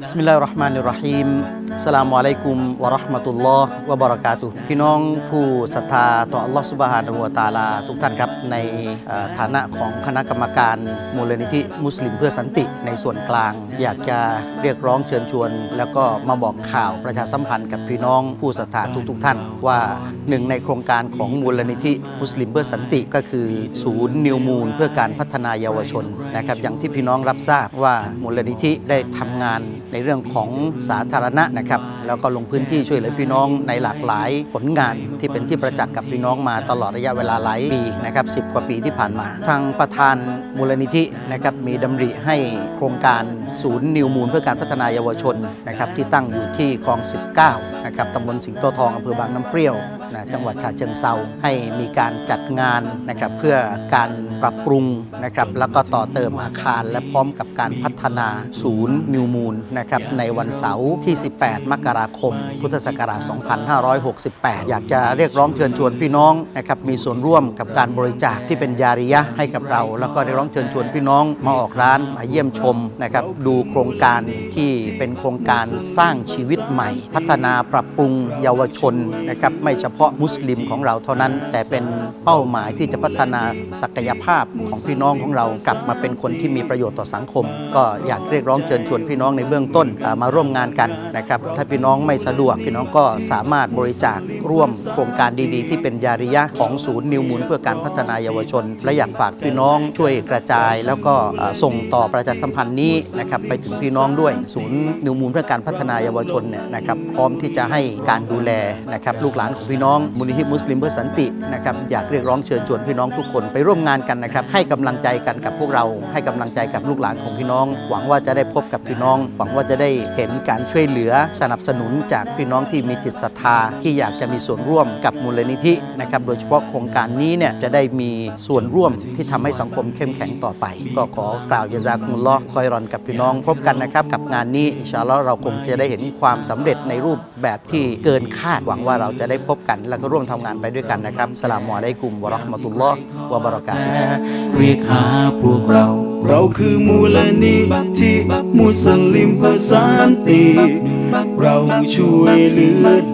บิสมิลลาฮิรเราะห์มานิรเราะฮีมสลามุอะลัยกุมวะเราะห์มะตุลลอฮ์วะบะเราะกาตุฮ์พี่น้องผู้ศรัทธาต่ออัลลอฮ์ซุบฮานะฮูวะตะอาลาทุกท่านครับ ในฐานะของคณะกรรมการมูลนิธิมุสลิมเพื่อสันติในส่วนกลาง อยากจะเรียกร้องเชิญชวน แล้วก็มาบอกข่าวประชาสัมพันธ์กับพี่น้องผู้ศรัทธาทุก ๆ ท่าน ว่าหนึ่งในโครงการของมูลนิธิมุสลิมเพื่อสันติก็คือ ศูนย์นิวมูลเพื่อการพัฒนาเยาวชนนะครับอย่างที่พี่น้องรับทราบว่ามูลนิธิได้ทำงานในเรื่องของสาธารณะนะครับแล้วก็ลงพื้นที่ช่วยเหลือพี่น้องในหลากหลายผลงานที่เป็นที่ประจักษ์กับพี่น้องมาตลอดระยะเวลาหลายปีนะครับสิกว่าปีที่ผ่านมา ทางประธานมูลนิธินะครับมีดำริให้โครงการ ศูนย์นิวมูลเพื่อการพัฒนาเยาวชนนะครับที่ตั้งอยู่ที่คลอง 19 นะครับตำบลสิงโตทองอำเภอบางน้ำเปรี้ยวนะจังหวัดฉะเชิงเซาให้มีการจัดงานนะครับเพื่อการปรับปรุงนะครับแล้วก็ต่อเติมอาคาร และพร้อมกับการพัฒนาศูนย์นิวมูลนะครับในวันเสาร์ที่ 18 มกราคม พุทธศักราช 2568 อยากจะเรียกร้องเชิญชวนพี่น้องนะครับมีส่วนร่วมกับการบริจาคที่เป็นยาริยะให้กับเรา แล้วก็เรียกร้องเชิญชวนพี่น้องมาออกร้านมาเยี่ยมชมนะครับดููโครงการที่ เป็นโครงการสร้างชีวิตใหม่ พัฒนาปรับปรุงเยาวชนนะครับไม่เฉพาะมุสลิมของเราเท่านั้น แต่เป็นเป้าหมายที่จะพัฒนาศักยภาพของพี่น้องของเรากลับมาเป็นคนที่มีประโยชน์ต่อสังคม ก็อยากเรียกร้องเชิญชวนพี่น้องในเบื้องต้นมาร่วมงานกันนะครับถ้าพี่น้องไม่สะดวก พี่น้องก็สามารถบริจาคร่วมโครงการดีๆ ที่เป็นยาริยะของศูนย์นิวมูลเพื่อการพัฒนาเยาวชน และอยากฝากพี่น้องช่วยกระจาย แล้วก็ส่งต่อประชาสัมพันธ์นี้นะครับไปถึงพี่น้องด้วยศูนย์นิวมูลเพื่อการพัฒนาเยาวชนเนี่ยนะครับพร้อมที่จะให้การดูแลนะครับลูกหลานของพี่น้องมูลนิธิมุสลิมเพื่อสันตินะครับอยากเรียกร้องเชิญชวนพี่น้องทุกคนไปร่วมงานกันนะครับให้กำลังใจกันกับพวกเรา ให้กำลังใจกับลูกหลานของพี่น้อง หวังว่าจะได้พบกับพี่น้อง หวังว่าจะได้เห็นการช่วยเหลือสนับสนุนจากพี่น้องที่มีจิตศรัทธา ที่อยากจะมีส่วนร่วมกับมูลนิธินะครับโดยเฉพาะโครงการนี้เนี่ยจะได้มีส่วนร่วมที่ทำให้สังคมเข้มแข็งต่อไป ก็ขอกล่าวยาซาคุลลอคอยรอนกับพี่น้องพบกันนะครับกับงานนี้อินชาลอเราคงจะได้เห็นความสำเร็จในรูปแบบที่เกินคาดหวังว่าเราจะได้พบกัน แล้วก็ร่วมทำงานไปด้วยกันนะครับสลามอะลัยกุมวะราะห์มะตุลลอฮ์วะบะเราะกาตุเรียกหาพวกเรา เราคือมูลนิธิมุสลิมเพื่อสันติเราช่วยเหลือ